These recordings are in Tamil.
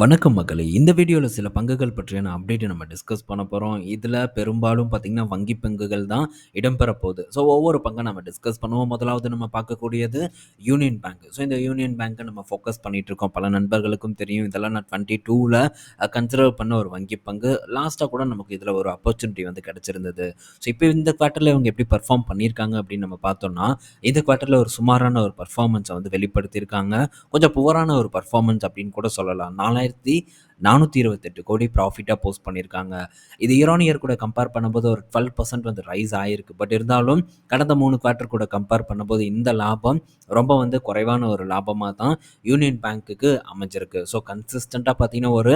வணக்கம் மக்களே! இந்த வீடியோவில் சில பங்குகள் பற்றியான அப்டேட்டை நம்ம டிஸ்கஸ் பண்ண போகிறோம் இதில் பெரும்பாலும் பார்த்தீங்கன்னா, வங்கி பங்குகள் தான் இடம்பெற போகுது. ஸோ ஒவ்வொரு பங்கை நம்ம டிஸ்கஸ் பண்ணுவோம். முதலாவது நம்ம பார்க்கக்கூடியது யூனியன் பேங்க். ஸோ இந்த யூனியன் பேங்க்கை நம்ம ஃபோக்கஸ் பண்ணிட்டுருக்கோம். பல நண்பர்களுக்கும் தெரியும். இதெல்லாம் நான் டுவெண்ட்டி டூவில் கன்சிடர் பண்ண ஒரு வங்கி பங்கு. லாஸ்ட்டாக கூட நமக்கு இதில் ஒரு ஆப்பர்ச்சுனிட்டி வந்து கிடச்சிருந்தது ஸோ இப்போ இந்த குவார்ட்டரில் இவங்க எப்படி பர்ஃபார்ம் பண்ணியிருக்காங்க அப்படின்னு நம்ம பார்த்தோம்னா, இந்த குவார்ட்டரில் ஒரு சுமாரான ஒரு பர்ஃபார்மன்ஸை வந்து வெளிப்படுத்தியிருக்காங்க. கொஞ்சம் புவரான ஒரு பர்ஃபார்மன்ஸ் அப்படின்னு கூட சொல்லலாம். தொள்ளாயிரத்தி 4428 கோடி ப்ராஃபிட்டாக போஸ்ட் பண்ணியிருக்காங்க. இது இயர் இயர் கூட கம்பேர் பண்ணும்போது ஒரு 12% வந்து ரைஸ் ஆகிருக்கு பட் இருந்தாலும் கடந்த மூணு குவார்ட்டர் கூட கம்பேர் பண்ணும்போது இந்த லாபம் ரொம்ப வந்து குறைவான ஒரு லாபமாக தான் யூனியன் பேங்க்குக்கு அமைஞ்சிருக்கு. ஸோ கன்சிஸ்டண்ட்டாக பார்த்தீங்கன்னா, ஒரு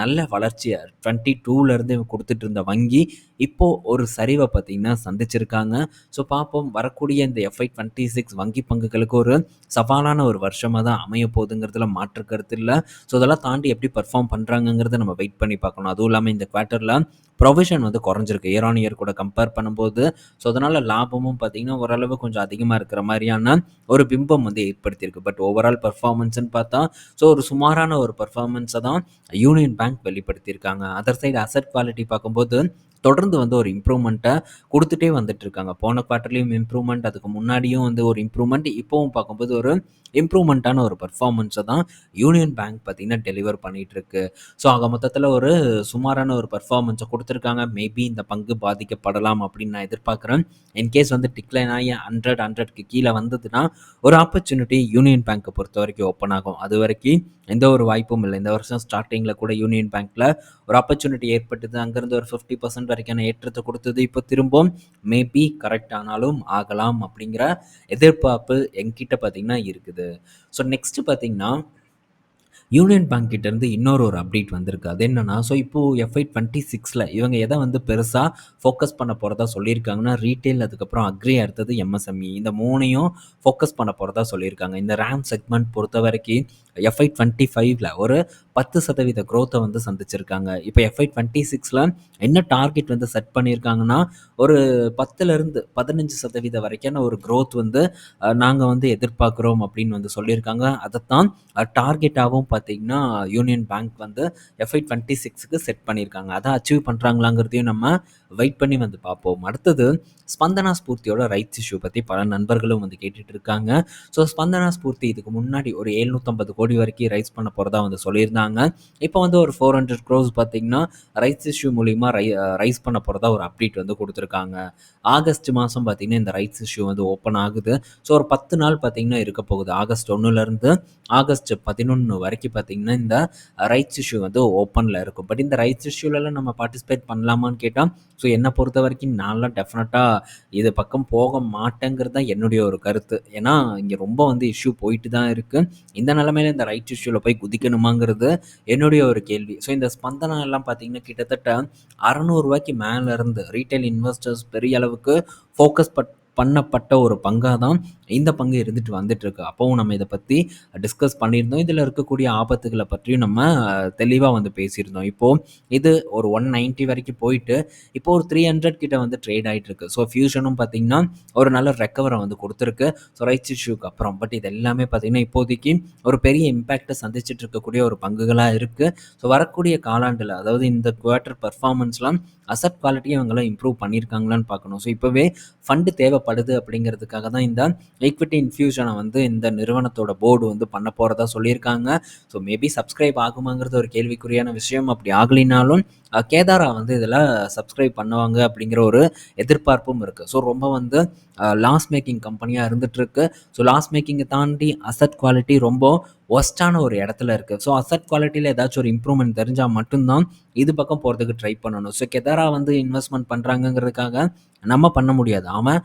நல்ல வளர்ச்சியை டுவெண்ட்டி டூலேருந்து கொடுத்துட்டு இருந்த வங்கி, இப்போ ஒரு சரிவை பார்த்தீங்கன்னா சந்திச்சிருக்காங்க. ஸோ பார்ப்போம் வரக்கூடிய இந்த எஃப்ஐ 26 வங்கி பங்குகளுக்கு ஒரு சவாலான ஒரு வருஷமாக தான் அமைய போகுதுங்கிறதுல மாற்று கருத்து இல்லை ஸோ இதெல்லாம் தாண்டி எப்படி பர்ஃபார்ம் பண்ண பண்ணுறாங்கங்கிறத நம்ம வெயிட் பண்ணி பார்க்கணும். அதுவும் இல்லாமல் இந்த குவார்ட்டரில் ப்ரொவிஷன் வந்து குறைஞ்சிருக்கு. இயர் ஆன் இயர் கூட கம்பேர் பண்ணும்போது. ஸோ அதனால் லாபமும் பார்த்தீங்கன்னா, ஓரளவு கொஞ்சம் அதிகமாக இருக்கிற மாதிரியான ஒரு பிம்பம் வந்து ஏற்படுத்தியிருக்கு. பட் ஓவரால் பர்ஃபார்மன்ஸ்னு பார்த்தா, ஸோ ஒரு சுமாரான ஒரு பர்ஃபார்மன்ஸை தான் யூனியன் பேங்க் வெளிப்படுத்தியிருக்காங்க. அதர் சைடு அசெட் குவாலிட்டி பார்க்கும்போது, தொடர்ந்து வந்து ஒரு இம்ப்ரூவ்மெண்ட்டை கொடுத்துட்டே வந்துட்டு வந்துட்டுருக்காங்க. போன குவார்ட்டர்லேயும் இம்ப்ரூவ்மெண்ட், அதுக்கு முன்னாடியும் வந்து ஒரு இம்ப்ரூவ்மெண்ட், இப்போவும் பார்க்கும்போது ஒரு இம்ப்ரூவ்மெண்ட்டான ஒரு பர்ஃபார்மன்ஸை தான் யூனியன் பேங்க் பார்த்தீங்கன்னா, டெலிவர் பண்ணிகிட்ருக்கு ஸோ ஆக மொத்தத்தில் ஒரு சுமாரான ஒரு பெர்ஃபார்மன்ஸ கொடுத்துருக்காங்க மேபி இந்த பங்கு பாதிக்கப்படலாம் அப்படின்னு நான் எதிர்பார்க்குறேன். இன்கேஸ் வந்து டிக்ளைன் ஆகி ஹண்ட்ரட் ஹண்ட்ரட்க்கு கீழே வந்ததுன்னா, ஒரு ஆப்பர்ச்சுனிட்டி யூனியன் பேங்க்கை பொறுத்த வரைக்கும் ஓப்பன் ஆகும். அது வரைக்கும் எந்த ஒரு வாய்ப்பும் இல்லை இந்த வருஷம் ஸ்டார்டிங்கில் கூட யூனியன் பேங்க்கில் ஒரு ஆப்பர்ச்சுனிட்டி ஏற்பட்டது. அங்கேருந்து ஒரு 50% வரைக்கான ஏற்றத்தை கொடுத்தது இப்போ திரும்பவும் மேபி கரெக்ட் ஆனாலும் ஆகலாம் அப்படிங்கிற எதிர்பார்ப்பு என்கிட்ட பார்த்தீங்கன்னா இருக்குது. ஸோ நெக்ஸ்ட்டு பார்த்தீங்கன்னா, யூனியன் பேங்க் கிட்டேருந்து இன்னொரு ஒரு அப்டேட் வந்திருக்கு. அது என்னன்னா, ஸோ இப்போ எஃப்ஐ 26ல இவங்க எதை வந்து பெருசாக ஃபோக்கஸ் பண்ண போகிறதா சொல்லியிருக்காங்கன்னா, ரீட்டெயில் அதுக்கப்புறம் அக்ரி அடுத்தது எம்எஸ்எம்இ இந்த மூணையும் ஃபோக்கஸ் பண்ண போகிறதா சொல்லியிருக்காங்க. இந்த ரேம் செக்மெண்ட் பொறுத்த வரைக்கும் எஃப்ஐ 25ல ஒரு பத்து சதவீத க்ரோத்தை வந்து சந்திச்சிருக்காங்க. இப்போ எஃப்ஐ 26ல என்ன டார்கெட் வந்து செட் பண்ணியிருக்காங்கன்னா, ஒரு 10லருந்து 15% வரைக்கான ஒரு க்ரோத் வந்து நாங்கள் வந்து எதிர்பார்க்குறோம் அப்படின்னு வந்து சொல்லியிருக்காங்க. அதைத்தான் டார்கெட்டாகவும் பார்த்தீங்கன்னா, யூனியன் பேங்க் வந்து எஃப்ஐ 26க்கு செட் பண்ணியிருக்காங்க. அதை அச்சீவ் பண்ணுறாங்களாங்கிறதையும் நம்ம வெயிட் பண்ணி வந்து பார்ப்போம். அடுத்தது ஸ்பந்தனா ஸ்பூர்த்தியோட ரைட்ஸ் இஷ்யூ பற்றி பல நண்பர்களும் வந்து கேட்டுட்டு இருக்காங்க. ஸோ ஸ்பந்தனா ஸ்பூர்த்தி இதுக்கு முன்னாடி ஒரு 750 கோடி வரைக்கும் ரைஸ் பண்ண போகிறதா வந்து சொல்லியிருந்தாங்க. இப்போ வந்து ஒரு ஃபோர் ஹண்ட்ரட் க்ரோஸ் பார்த்தீங்கன்னா, ரைட்ஸ் இஷ்யூ மூலிமா ரை ரைஸ் பண்ண போகிறதா ஒரு அப்டேட் வந்து கொடுத்துருக்காங்க ஆகஸ்ட் மாதம் பார்த்தீங்கன்னா, இந்த ரைட்ஸ் இஷ்யூ வந்து ஓப்பன் ஆகுது. ஸோ ஒரு 10 நாள் பார்த்தீங்கன்னா இருக்க போகுது. ஆகஸ்ட் ஒன்றுலேருந்து ஆகஸ்ட் 11 வரைக்கும் பார்த்தீங்கன்னா, இந்த ரைட்ஸ் இஷ்யூ வந்து ஓப்பனில் இருக்கும். பட் இந்த ரைட்ஸ் இஷ்யூலலாம் நம்ம பார்ட்டிசிபேட் பண்ணலாமான்னு கேட்டால் ஸோ என்னை பொறுத்த வரைக்கும் நான்லாம் டெஃபினட்டாக இது பக்கம் போக மாட்டேங்கிறது தான் என்னுடைய ஒரு கருத்து. ஏன்னா, இங்கே ரொம்ப வந்து இஷ்யூ போயிட்டு தான் இருக்குது இந்த நிலமையில இந்த ரைட்ஸ் இஷ்யூவில் போய் குதிக்கணுமாங்கிறது என்னுடைய ஒரு கேள்வி. ஸோ இந்த ஸ்பந்தனா எல்லாம் பார்த்தீங்கன்னா, கிட்டத்தட்ட ரூ. 600க்கு மேல இருந்து இன்வெஸ்டர்ஸ் பெரிய அளவுக்கு ஃபோக்கஸ் பட் பண்ணப்பட்ட ஒரு பங்காக தான் இந்த பங்கு இருந்துட்டு வந்துட்டுருக்கு. அப்பவும் நம்ம இதை பத்தி டிஸ்கஸ் பண்ணியிருந்தோம். இதில் இருக்கக்கூடிய ஆபத்துகளை பற்றியும் நம்ம தெளிவாக வந்து பேசியிருந்தோம். இப்போ இது ஒரு 190 வரைக்கும் போயிட்டு, இப்போ ஒரு 300 கிட்ட வந்து ட்ரேட் ஆயிட்டு இருக்கு. ஸோ ஃபியூஷனும் பார்த்தீங்கன்னா, ஒரு நல்ல ரெக்கவரை வந்து கொடுத்துருக்கு ஸோ ரைட்ஸ் இஷ்யூக்கு அப்புறம். பட் இது எல்லாமே பார்த்தீங்கன்னா, இப்போதைக்கு ஒரு பெரிய இம்பேக்டை சந்திச்சுட்டு இருக்கக்கூடிய ஒரு பங்குகளாக இருக்கு. ஸோ வரக்கூடிய காலாண்டில் அதாவது இந்த குவார்ட்டர் பெர்ஃபார்மன்ஸ்லாம் அசட் குவாலிட்டியும் இவங்கலாம் இம்ப்ரூவ் பண்ணியிருக்காங்களான்னு பார்க்கணும். ஸோ இப்போவே ஃபண்டு தேவைப்படுது அப்படிங்கிறதுக்காக தான் இந்த ஈக்விட்டி இன்ஃபியூஷனை வந்து இந்த நிறுவனத்தோட போர்டு வந்து பண்ண போகிறதா சொல்லியிருக்காங்க. ஸோ மேபி சப்ஸ்கிரைப் ஆகுமாங்கிறது ஒரு கேள்விக்குறியான விஷயம். அப்படி ஆகலினாலும் கேதாரா வந்து இதில் சப்ஸ்கிரைப் பண்ணுவாங்க அப்படிங்கிற ஒரு எதிர்பார்ப்பும் இருக்குது ஸோ ரொம்ப வந்து லாஸ் மேக்கிங் கம்பெனியாக இருந்துட்டுருக்கு. ஸோ லாஸ் மேக்கிங்கை தாண்டி அசட் குவாலிட்டி ரொம்ப ஒஸ்ட்டான ஒரு இடத்துல இருக்குது ஸோ அசட் குவாலிட்டியில் ஏதாச்சும் ஒரு இம்ப்ரூவ்மெண்ட் தெரிஞ்சால் மட்டும் தான் இது பக்கம் போகிறதுக்கு ட்ரை பண்ணணும். ஸோ கெதாரா வந்து இன்வெஸ்ட்மெண்ட் பண்ணுறாங்கிறதுக்காக நம்ம பண்ண முடியாது. அவன்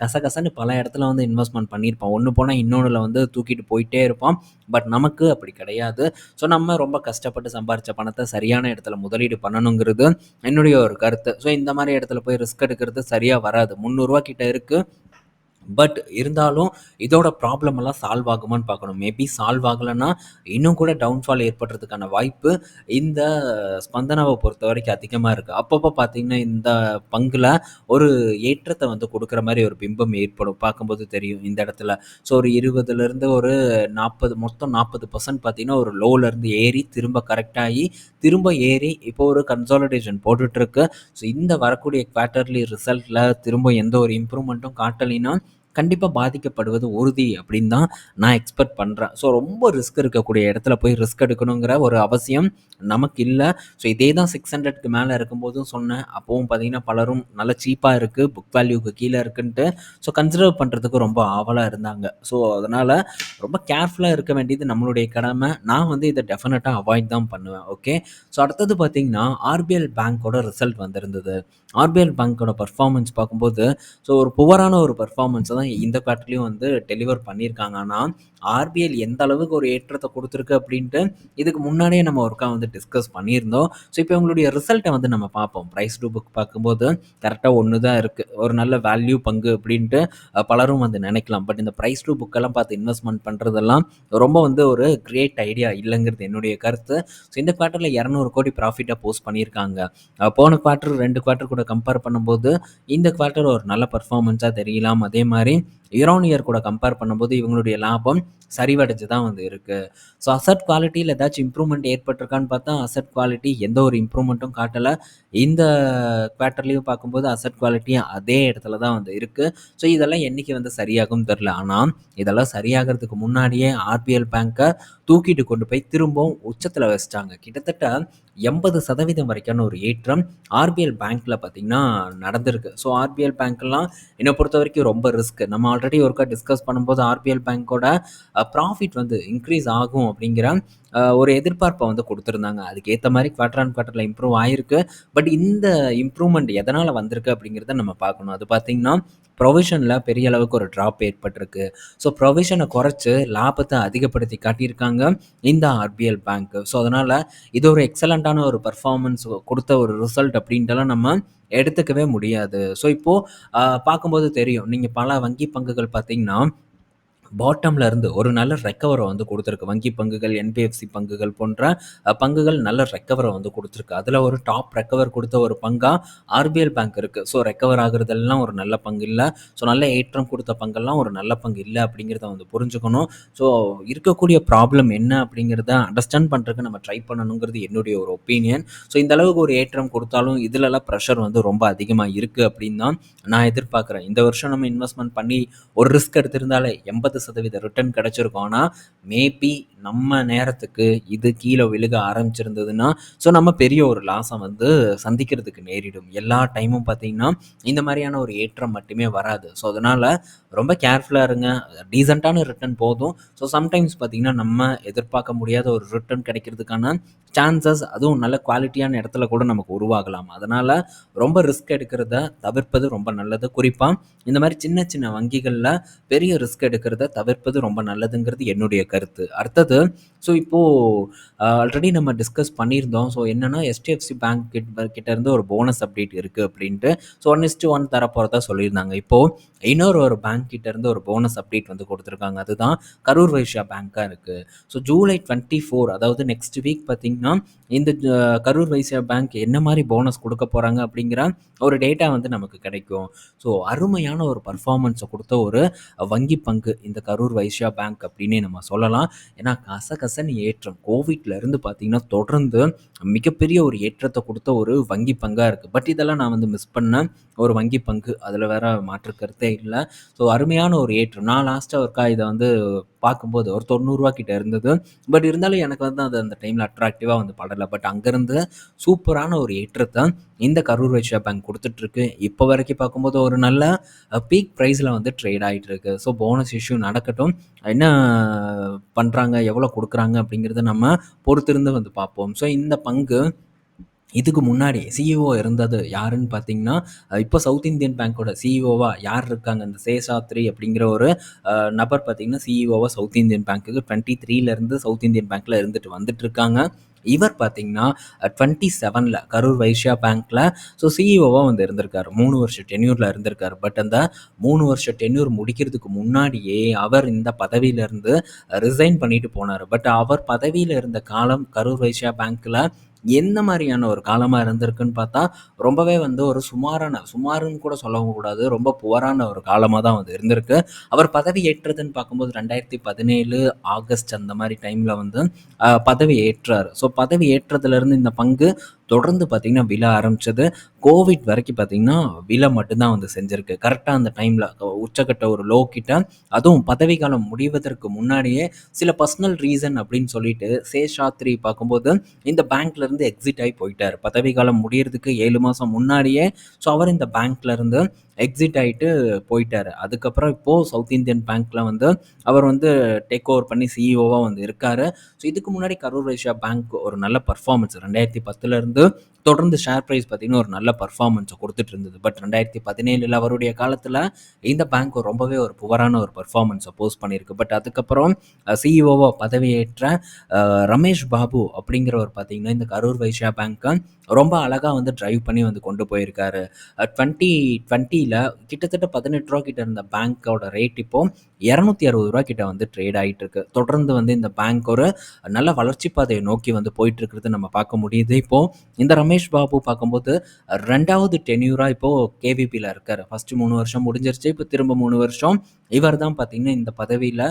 கசகசன்னு பல இடத்துல வந்து இன்வெஸ்ட்மெண்ட் பண்ணியிருப்பான். ஒன்று போனால் இன்னொன்றில் வந்து தூக்கிட்டு போயிட்டே இருப்பான். பட் நமக்கு அப்படி கிடையாது. ஸோ நம்ம ரொம்ப கஷ்டப்பட்டு சம்பாரித்த பணத்தை சரியான இடத்துல முதலீடு பண்ணணுங்கிறது என்னுடைய ஒரு கருத்து. ஸோ இந்த மாதிரி இடத்துல போய் ரிஸ்க் எடுக்கிறது சரியாக வராது. முந்நூறுரூவா கிட்ட இருக்கு. பட் இருந்தாலும் இதோட ப்ராப்ளம் எல்லாம் சால்வ் ஆகுமான்னு பார்க்கணும். மேபி சால்வ் ஆகலைன்னா இன்னும் கூட டவுன்ஃபால் ஏற்படுறதுக்கான வாய்ப்பு இந்த ஸ்பந்தனவை பொறுத்த வரைக்கும் அதிகமாக இருக்குது அப்பப்போ பார்த்தீங்கன்னா, இந்த பங்குல ஒரு ஏற்றத்தை வந்து கொடுக்குற மாதிரி ஒரு பிம்பம் ஏற்படும். பார்க்கும்போது தெரியும் இந்த இடத்துல. ஸோ ஒரு 20லேருந்து ஒரு 40 மொத்தம் 40% பார்த்தீங்கன்னா, ஒரு லோலேருந்து ஏறி திரும்ப கரெக்டாகி திரும்ப ஏறி இப்போ ஒரு கன்சாலிடேஷன் போட்டுட்ருக்கு. ஸோ இந்த வரக்கூடிய குவார்ட்டர்லி ரிசல்ட்டில் திரும்ப எந்த ஒரு இம்ப்ரூவ்மெண்ட்டும் காட்டலைன்னா, கண்டிப்பாக பாதிக்கப்படுவது உறுதி அப்படின்னு தான் நான் எக்ஸ்பெக்ட் பண்ணுறேன் ஸோ ரொம்ப ரிஸ்க் இருக்கக்கூடிய இடத்துல போய் ரிஸ்க் எடுக்கணுங்கிற ஒரு அவசியம் நமக்கு இல்லை ஸோ இதே தான் சிக்ஸ் ஹண்ட்ரட்க்கு மேலே இருக்கும்போதும் சொன்னேன். அப்போவும் பார்த்தீங்கன்னா, பலரும் நல்ல சீப்பாக இருக்குது புக் வேல்யூக்கு கீழே இருக்குன்ட்டு ஸோ கன்சிடர் பண்ணுறதுக்கு ரொம்ப ஆவலாக இருந்தாங்க. ஸோ அதனால் ரொம்ப கேர்ஃபுல்லாக இருக்க வேண்டியது நம்மளுடைய கடமை. நான் வந்து இதை டெஃபினட்டாக அவாய்ட் தான் பண்ணுவேன். ஓகே. ஸோ அடுத்தது பார்த்தீங்கன்னா, ஆர்பிஎல் பேங்க்கோட ரிசல்ட் வந்திருந்தது. ஆர்பிஎல் பேங்க்கோட பர்ஃபார்மன்ஸ் பார்க்கும்போது, ஸோ ஒரு புவரான ஒரு பர்ஃபார்மன்ஸ் தான் இந்த குவார்ட்டர்லயும் வந்து டெலிவர் பண்ணியிருக்காங்க. ஆனால் ஆர்பிஎல் எந்த அளவுக்கு ஒரு ஏற்றத்தை கொடுத்துருக்கு அப்படின்ட்டு இதுக்கு முன்னாடியே நம்ம ஒருக்கா வந்து டிஸ்கஸ் பண்ணியிருந்தோம். ஸோ இப்போ இவங்களுடைய ரிசல்ட்டை வந்து நம்ம பார்ப்போம். ப்ரைஸ் டூ புக் பார்க்கும்போது கரெக்டாக ஒன்று தான் இருக்குது ஒரு நல்ல வேல்யூ பங்கு அப்படின்ட்டு பலரும் வந்து நினைக்கலாம். பட் இந்த ப்ரைஸ் டூ புக்கெல்லாம் பார்த்து இன்வெஸ்ட்மெண்ட் பண்ணுறதெல்லாம் ரொம்ப வந்து ஒரு கிரேட் ஐடியா இல்லைங்கிறது என்னுடைய கருத்து. ஸோ இந்த குவார்ட்டரில் இரநூறு கோடி ப்ராஃபிட்டாக போஸ்ட் பண்ணியிருக்காங்க. போன குவார்ட்டர் ரெண்டு குவார்ட்டர் கூட கம்பேர் பண்ணும்போது, இந்த குவார்ட்டர் ஒரு நல்ல பர்ஃபார்மன்ஸாக தெரியலாம். அதே மாதிரி மாதிரி இயர் இயர் கூட கம்பேர் பண்ணும்போது இவங்களுடைய லாபம் சரிவடைஞ்சு தான் வந்து இருக்குது ஸோ அசட் குவாலிட்டியில் ஏதாச்சும் இம்ப்ரூவ்மெண்ட் ஏற்பட்டிருக்கான்னு பார்த்தா, அசட் குவாலிட்டி எந்த ஒரு இம்ப்ரூவ்மெண்ட்டும் காட்டல. இந்த குவார்ட்டர்லையும் பார்க்கும்போது அசட் குவாலிட்டி அதே இடத்துல தான் வந்து இருக்குது ஸோ இதெல்லாம் என்றைக்கு வந்து சரியாகும்னு தெரில ஆனால் இதெல்லாம் சரியாகிறதுக்கு முன்னாடியே ஆர்பிஎல் பேங்க்கை தூக்கிட்டு கொண்டு போய் திரும்பவும் உச்சத்தில் வச்சுட்டாங்க. கிட்டத்தட்ட 80% வரைக்கான ஒரு ஏற்றம் ஆர்பிஎல் பேங்க்கில் பார்த்தீங்கன்னா நடந்திருக்கு. ஸோ ஆர்பிஎல் பேங்க்லாம் பொறுத்த வரைக்கும் ரொம்ப ரிஸ்க். நம்ம ஆல்ரெடி ஒருக்கா டிஸ்கஸ் பண்ணும்போது ஆர்பிஎல் பேங்க்கோட ப்ராஃபிட் வந்து இன்க்ரீஸ் ஆகும் அப்படிங்கிற ஒரு எதிர்பார்ப்பை வந்து கொடுத்துருந்தாங்க அதுக்கேற்ற மாதிரி குவார்டர் அண்ட் ஆன் இம்ப்ரூவ் ஆயிருக்கு. பட் இந்த இம்ப்ரூவ்மெண்ட் எதனால் வந்திருக்கு அப்படிங்கிறத நம்ம பார்க்கணும். அது பார்த்தீங்கன்னா, ப்ரொவிஷனில் பெரிய அளவுக்கு ஒரு ட்ராப் ஏற்பட்டிருக்கு. ஸோ ப்ரொவிஷனை குறைச்சி லாபத்தை அதிகப்படுத்தி காட்டியிருக்காங்க இந்த ஆர்பிஎல் பேங்க். ஸோ அதனால் இது ஒரு எக்ஸலண்ட்டான ஒரு பெர்ஃபார்மன்ஸ் கொடுத்த ஒரு ரிசல்ட் அப்படின்ட்டுலாம் நம்ம எடுத்துக்கவே முடியாது. ஸோ இப்போது பார்க்கும்போது தெரியும். நீங்கள் பல வங்கி பங்குகள் பார்த்தீங்கன்னா, பாட்டம்ல இருந்து ஒரு நல்ல ரெக்கவரை வந்து கொடுத்துருக்கு வங்கி பங்குகள், என்பிஎஃப்சி பங்குகள் போன்ற பங்குகள் நல்ல ரெக்கவரை வந்து கொடுத்துருக்கு அதில் ஒரு டாப் ரெக்கவர் கொடுத்த ஒரு பங்காக ஆர்பிஎல் பேங்க் இருக்கு. ஸோ ரெக்கவர் ஆகுறதெல்லாம் ஒரு நல்ல பங்கு இல்லை ஸோ நல்ல ஏற்றம் கொடுத்த பங்கெல்லாம் ஒரு நல்ல பங்கு இல்லை அப்படிங்கிறத வந்து புரிஞ்சுக்கணும். ஸோ இருக்கக்கூடிய ப்ராப்ளம் என்ன அப்படிங்கிறத அண்டர்ஸ்டாண்ட் பண்ணுறதுக்கு நம்ம ட்ரை பண்ணணுங்கிறது என்னுடைய ஒரு ஒப்பீனியன். ஸோ இந்த அளவுக்கு ஒரு ஏற்றம் கொடுத்தாலும் இதுலலாம் ப்ரெஷர் வந்து ரொம்ப அதிகமாக இருக்குது அப்படின்னு தான் நான் எதிர்பார்க்குறேன். இந்த வருஷம் நம்ம இன்வெஸ்ட்மெண்ட் பண்ணி ஒரு ரிஸ்க் எடுத்திருந்தாலே 80% ரிட்டர்ன் கிடைச்சிருக்கும். மேபி நம்ம நேரத்துக்கு இது கீழே விழுக ஆரம்பிச்சிருந்ததுன்னா, ஸோ நம்ம பெரிய ஒரு லாஸை வந்து சந்திக்கிறதுக்கு நேரிடும். எல்லா டைமும் பார்த்தீங்கன்னா, இந்த மாதிரியான ஒரு ஏற்றம் மட்டுமே வராது. ஸோ அதனால் ரொம்ப கேர்ஃபுல்லாக இருங்க. டீசெண்டான ரிட்டர்ன் போதும். ஸோ சம்டைம்ஸ் பார்த்தீங்கன்னா, நம்ம எதிர்பார்க்க முடியாத ஒரு ரிட்டர்ன் கிடைக்கிறதுக்கான சான்சஸ் அதுவும் நல்ல குவாலிட்டியான இடத்துல கூட நமக்கு உருவாகலாம். அதனால் ரொம்ப ரிஸ்க் எடுக்கிறத தவிர்ப்பது ரொம்ப நல்லது. குறிப்பாக இந்த மாதிரி சின்ன சின்ன வங்கிகளில் பெரிய ரிஸ்க் எடுக்கிறத தவிர்ப்பது ரொம்ப நல்லதுங்கிறது என்னுடைய கருத்து. அடுத்தது ஸோ இப்போ ஆல்ரெடி நம்ம டிஸ்கஸ் பண்ணியிருந்தோம். ஸோ என்னன்னா எச்டிஎஃப்சி பேங்க் கிட் கிட்ட இருந்து ஒரு போனஸ் அப்டேட் இருக்கு அப்படின்ட்டு. So one is to one தரப்போகிறதா சொல்லியிருந்தாங்க. இப்போ இன்னொரு ஒரு பேங்க் கிட்ட இருந்து ஒரு போனஸ் அப்டேட் வந்து கொடுத்துருக்காங்க அதுதான் கரூர் வைஸ்யா பேங்க்காக இருக்கு. ஸோ ஜூலை 24 அதாவது நெக்ஸ்ட் வீக் பார்த்தீங்கன்னா, இந்த கரூர் வைஸ்யா பேங்க் என்ன மாதிரி போனஸ் கொடுக்க போகிறாங்க அப்படிங்கிற ஒரு டேட்டா வந்து நமக்கு கிடைக்கும். ஸோ அருமையான ஒரு பர்ஃபார்மன்ஸை கொடுத்த ஒரு வங்கி பங்கு இந்த கரூர் வைஸ்யா பேங்க் அப்படின்னே நம்ம சொல்லலாம். ஏன்னா கசகசன்னு ஏற்றம். கோவிட்ல இருந்து பார்த்தீங்கன்னா, தொடர்ந்து மிகப்பெரிய ஒரு ஏற்றத்தை கொடுத்த ஒரு வங்கி பங்காக இருக்குது பட் இதெல்லாம் நான் வந்து மிஸ் பண்ண ஒரு வங்கி பங்கு. அதில் வேற மாற்று கருத்தே இல்லை ஸோ அருமையான ஒரு ஏற்றம். நான் லாஸ்ட்டாக ஒருக்கா இதை வந்து பார்க்கும்போது ஒரு ரூ. 90 கிட்ட இருந்தது. பட் இருந்தாலும் எனக்கு வந்து அது அந்த டைமில் அட்ராக்டிவாக வந்து படல. பட் அங்கேருந்து சூப்பரான ஒரு ஏற்றத்தை இந்த கரூர் வைஷ்யா பேங்க் கொடுத்துட்ருக்கு இப்போ வரைக்கும் பார்க்கும்போது ஒரு நல்ல பீக் ப்ரைஸில் வந்து ட்ரேட் ஆகிட்டு இருக்கு. ஸோ போனஸ் இஷ்யூ நடக்கட்டும். என்ன பண்ணுறாங்க எவ்வளோ கொடுக்குறாங்க அப்படிங்கிறத நம்ம பொறுத்திருந்து வந்து பார்ப்போம். ஸோ இந்த பங்கு இதுக்கு முன்னாடி சிஇஓ இருந்தது யாருன்னு பார்த்தீங்கன்னா, இப்போ சவுத் இந்தியன் பேங்க்கோட சிஇஓவா யார் இருக்காங்க? இந்த சேஷாத்ரி அப்படிங்கிற ஒரு நபர் பார்த்தீங்கன்னா, சிஇஓவா சவுத் இந்தியன் பேங்க்குக்கு டுவெண்ட்டி த்ரீலேருந்து சவுத் இந்தியன் பேங்க்கில் இருந்துட்டு வந்துட்டுருக்காங்க. இவர் பார்த்தீங்கன்னா டுவெண்ட்டி செவனில் கரூர் வைஷ்யா பேங்க்கில் ஸோ சிஇஓவாக வந்து இருந்திருக்காரு மூணு வருஷம் டென்யூரில் இருந்திருக்காரு பட் அந்த மூணு வருஷம் டென்யூர் முடிக்கிறதுக்கு முன்னாடியே அவர் இந்த பதவியிலேருந்து ரிசைன் பண்ணிட்டு போனார் பட் அவர் பதவியில் இருந்த காலம் கரூர் வைஷ்யா பேங்க்கில் எந்த மாதிரியான ஒரு காலமாக இருந்திருக்குன்னு பார்த்தா ரொம்பவே வந்து ஒரு சுமாரான சுமாருன்னு கூட சொல்லவும் கூடாது ரொம்ப புவரான ஒரு காலமாக தான் வந்து இருந்திருக்கு. அவர் பதவி ஏற்றதுன்னு பார்க்கும்போது ரெண்டாயிரத்தி பதினேழு ஆகஸ்ட் அந்த மாதிரி டைமில் வந்து பதவி ஏற்றார். ஸோ பதவி ஏற்றதுலேருந்து இந்த பங்கு தொடர்ந்து பார்த்திங்கன்னா விழ ஆரம்பித்தது கோவிட் வரைக்கும் பார்த்திங்கன்னா விழ மட்டும்தான் வந்து செஞ்சுருக்கு. கரெக்டாக அந்த டைமில் உச்சக்கட்ட ஒரு லோ கிட்ட அதுவும் பதவிக்காலம் முடிவதற்கு முன்னாடியே சில பர்சனல் ரீசன் அப்படின்னு சொல்லிட்டு சேஷாத்ரி பார்க்கும்போது இந்த பேங்க்லேருந்து எக்ஸிட் ஆகி போயிட்டார். பதவிக்காலம் முடியறதுக்கு ஏழு மாதம் முன்னாடியே. ஸோ அவர் இந்த பேங்க்லேருந்து எக்ஸிட் ஆகிட்டு போயிட்டார். அதுக்கப்புறம் இப்போது சவுத் இந்தியன் பேங்க்கில் வந்து அவர் வந்து டேக் ஓவர் பண்ணி சிஇஓவாக வந்து இருக்கார். ஸோ இதுக்கு முன்னாடி கரூர் வைஷ்யா பேங்க் ஒரு நல்ல பர்ஃபார்மன்ஸ் ரெண்டாயிரத்தி பத்துலேருந்து தொடர்ந்து ஷேர் ப்ரைஸ் பார்த்தீங்கன்னா ஒரு நல்ல பர்ஃபார்மன்ஸை கொடுத்துட்டு இருந்தது. பட் ரெண்டாயிரத்தி பதினேழில் அவருடைய காலத்தில் இந்த பேங்க் ரொம்பவே ஒரு புவரான ஒரு பர்ஃபார்மன்ஸை போஸ்ட் பண்ணியிருக்கு. பட் அதுக்கப்புறம் சிஇஓவாக பதவியேற்ற ரமேஷ் பாபு அப்படிங்கிறவர் பார்த்தீங்கன்னா இந்த கரூர் வைஷ்யா பேங்க்கை ரொம்ப அழகாக வந்து டிரைவ் பண்ணி வந்து கொண்டு போயிருக்காரு. டுவெண்ட்டி டுவெண்ட்டியில் கிட்டத்தட்ட பதினெட்டு ரூபா கிட்ட இருந்த பேங்க்கோட ரேட் இப்போ இரநூத்தி அறுபது ரூபா கிட்ட வந்து ட்ரேட் ஆகிட்டு இருக்கு. தொடர்ந்து வந்து இந்த பேங்க் ஒரு நல்ல வளர்ச்சி பாதையை நோக்கி வந்து போயிட்டு இருக்கிறது நம்ம பார்க்க முடியுது. இப்போ இந்த ரமேஷ் பாபு பார்க்கும்போது ரெண்டாவது டென்யூராக இப்போ கேவிபியில் இருக்காரு. ஃபர்ஸ்ட் மூணு வருஷம் முடிஞ்சிருச்சு. இப்போ திரும்ப மூணு வருஷம் இவர் தான் பார்த்தீங்கன்னா இந்த பதவியில்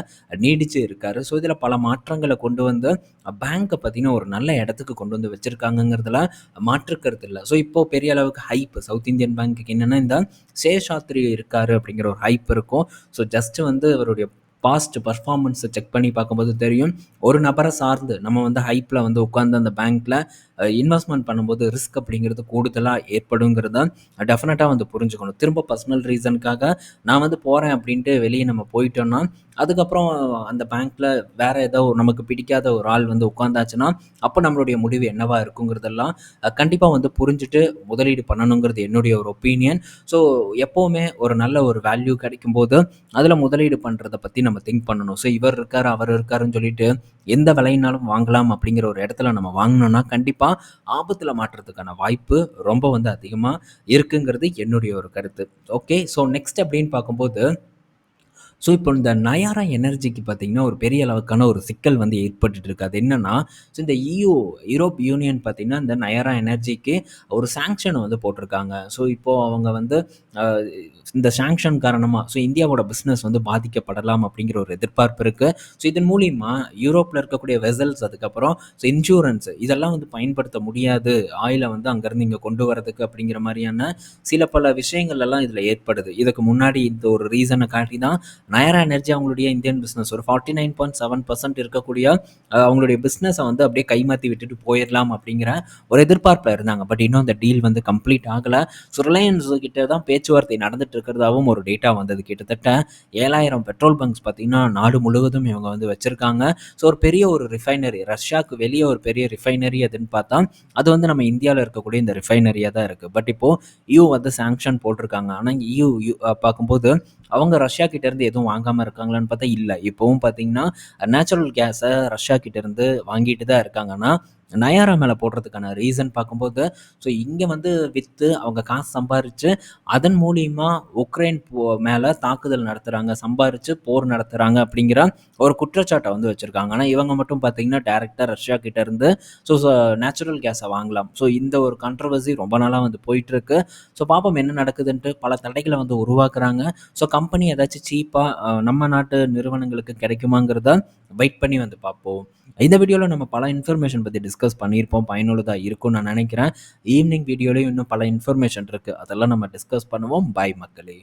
நீடிச்சு இருக்காரு. ஸோ இதில் பல மாற்றங்களை கொண்டு வந்து பேங்க்கை பார்த்தீங்கன்னா ஒரு நல்ல இடத்துக்கு கொண்டு வந்து வச்சுருக்காங்கங்கிறதுல மாற்றுக்கிறது இல்லை. ஸோ இப்போ பெரிய அளவுக்கு ஹைப் சவுத் இந்தியன் பேங்க்குக்கு என்னென்னா இந்த சேஷாத்ரி இருக்காரு அப்படிங்கிற ஒரு ஹைப் இருக்கும். ஸோ ஜஸ்ட் வந்து அவருடைய பாஸ்ட் பர்ஃபார்மன்ஸை செக் பண்ணி பார்க்கும்போது தெரியும். ஒரு நபரை சார்ந்து நம்ம வந்து ஹைப்பில் வந்து உட்காந்து அந்த பேங்க்கில் இன்வெஸ்ட்மெண்ட் பண்ணும்போது ரிஸ்க் அப்படிங்கிறது கூடுதலாக ஏற்படுங்கிறத டெஃபினட்டாக வந்து புரிஞ்சுக்கணும். திரும்ப பர்சனல் ரீசனுக்காக நான் வந்து போகிறேன் அப்படின்ட்டு வெளியே நம்ம போயிட்டோம்னா அதுக்கப்புறம் அந்த பேங்க்கில் வேறு ஏதோ நமக்கு பிடிக்காத ஒரு ஆள் வந்து உட்காந்தாச்சுன்னா அப்போ நம்மளுடைய முடிவு என்னவா இருக்குங்கிறதெல்லாம் கண்டிப்பாக வந்து புரிஞ்சுட்டு முதலீடு பண்ணணுங்கிறது என்னுடைய ஒரு ஒப்பீனியன் ஸோ எப்போவுமே ஒரு நல்ல ஒரு வேல்யூ கிடைக்கும்போது அதில் முதலீடு பண்ணுறதை பற்றி நம்ம திங்க் பண்ணணும். ஸோ இவர் இருக்கார் அவர் இருக்காருன்னு சொல்லிட்டு எந்த விலையினாலும் வாங்கலாம் அப்படிங்கிற ஒரு இடத்துல நம்ம வாங்கினோம்னா கண்டிப்பாக ஆபத்தில் மாற்றுறதுக்கான வாய்ப்பு ரொம்ப வந்து அதிகமாக இருக்குங்கிறது என்னுடைய ஒரு கருத்து. ஓகே ஸோ நெக்ஸ்ட் அப்படின்னு பார்க்கும்போது ஸோ இப்போ இந்த நயாரா எனர்ஜிக்கு பார்த்தீங்கன்னா ஒரு பெரிய அளவுக்கான ஒரு சிக்கல் வந்து ஏற்பட்டுட்டு இருக்கு அது ஸோ இந்த இயூ யூரோப் யூனியன் பார்த்திங்கன்னா இந்த நயாரா எனர்ஜிக்கு ஒரு சாங்ஷனை வந்து போட்டிருக்காங்க. ஸோ இப்போது அவங்க வந்து இந்த சாங்ஷன் காரணமாக ஸோ இந்தியாவோட பிஸ்னஸ் வந்து பாதிக்கப்படலாம் அப்படிங்கிற ஒரு எதிர்பார்ப்பு இருக்குது ஸோ இதன் மூலிமா யூரோப்பில் இருக்கக்கூடிய வெசல்ஸ் அதுக்கப்புறம் ஸோ இன்சூரன்ஸ் இதெல்லாம் வந்து பயன்படுத்த முடியாது. ஆயிலை வந்து அங்கேருந்து இங்கே கொண்டு வரதுக்கு அப்படிங்கிற மாதிரியான சில பல விஷயங்கள் எல்லாம் இதில் ஏற்படுது. இதுக்கு முன்னாடி இந்த ஒரு ரீசனை காட்டி தான் நயரா எனர்ஜி அவங்களுடைய இந்தியன் பிஸ்னஸ் ஒரு forty nine point seven percent இருக்கக்கூடிய அவங்களுடைய பிஸ்னஸை வந்து அப்படியே கைமாற்றி விட்டுட்டு போயிடலாம் அப்படிங்கிற ஒரு எதிர்பார்ப்பில் இருந்தாங்க. பட் இன்னும் அந்த டீல் வந்து கம்ப்ளீட் ஆகலை. ஸோ ரிலையன்ஸ் கிட்ட தான் பேச்சுவார்த்தை நடந்துட்டு இருக்கிறதாவும் ஒரு டேட்டா வந்தது. கிட்டத்தட்ட ஏழாயிரம் பெட்ரோல் பங்க்ஸ் பார்த்தீங்கன்னா நாடு முழுவதும் இவங்க வந்து வச்சுருக்காங்க. ஸோ ஒரு பெரிய ஒரு ரிஃபைனரி ரஷ்யாவுக்கு வெளியே ஒரு பெரிய ரிஃபைனரி அதுன்னு பார்த்தா அது வந்து நம்ம இந்தியாவில் இருக்கக்கூடிய இந்த ரிஃபைனரியாக தான் இருக்குது பட் இப்போது யூ வந்து சாங்ஷன் போட்டிருக்காங்க. ஆனால் யூ யூ பார்க்கும்போது அவங்க ரஷ்யா கிட்டேருந்து எதுவும் வாங்காமல் இருக்காங்களான்னு பார்த்தா இல்லை. இப்போவும் பார்த்தீங்கன்னா நேச்சுரல் கேஸை ரஷ்யா கிட்டேருந்து வாங்கிட்டு தான் இருக்காங்கன்னா நயாரா மேலே போடுறதுக்கான ரீசன் பார்க்கும்போது ஸோ இங்கே வந்து விற்று அவங்க காசு சம்பாரித்து அதன் மூலியமாக உக்ரைன் மேலே தாக்குதல் நடத்துகிறாங்க சம்பாரித்து போர் நடத்துகிறாங்க அப்படிங்கிற ஒரு குற்றச்சாட்டை வந்து வச்சுருக்காங்க. ஆனால் இவங்க மட்டும் பார்த்தீங்கன்னா டேரெக்டாக ரஷ்யா கிட்ட இருந்து ஸோ நேச்சுரல் கேஸை வாங்கலாம். ஸோ இந்த ஒரு கண்ட்ரவர்சி ரொம்ப நாளாக வந்து போயிட்டுருக்கு. ஸோ பாப்போம் என்ன நடக்குதுன்ட்டு பல தடைகளை வந்து உருவாக்குறாங்க. ஸோ கம்பெனி ஏதாச்சும் சீப்பாக நம்ம நாட்டு நிறுவனங்களுக்கு கிடைக்குமாங்கிறத வெயிட் பண்ணி வந்து பார்ப்போம். இந்த வீடியோவில் நம்ம பல இன்ஃபர்மேஷன் பற்றி டிஸ்கஸ் பண்ணியிருப்போம். பயனுள்ளதாக இருக்கும்னு நான் நினைக்கிறேன். ஈவினிங் வீடியோலையும் இன்னும் பல இன்ஃபர்மேஷன் இருக்குது அதெல்லாம் நம்ம டிஸ்கஸ் பண்ணுவோம். பாய் மக்களே.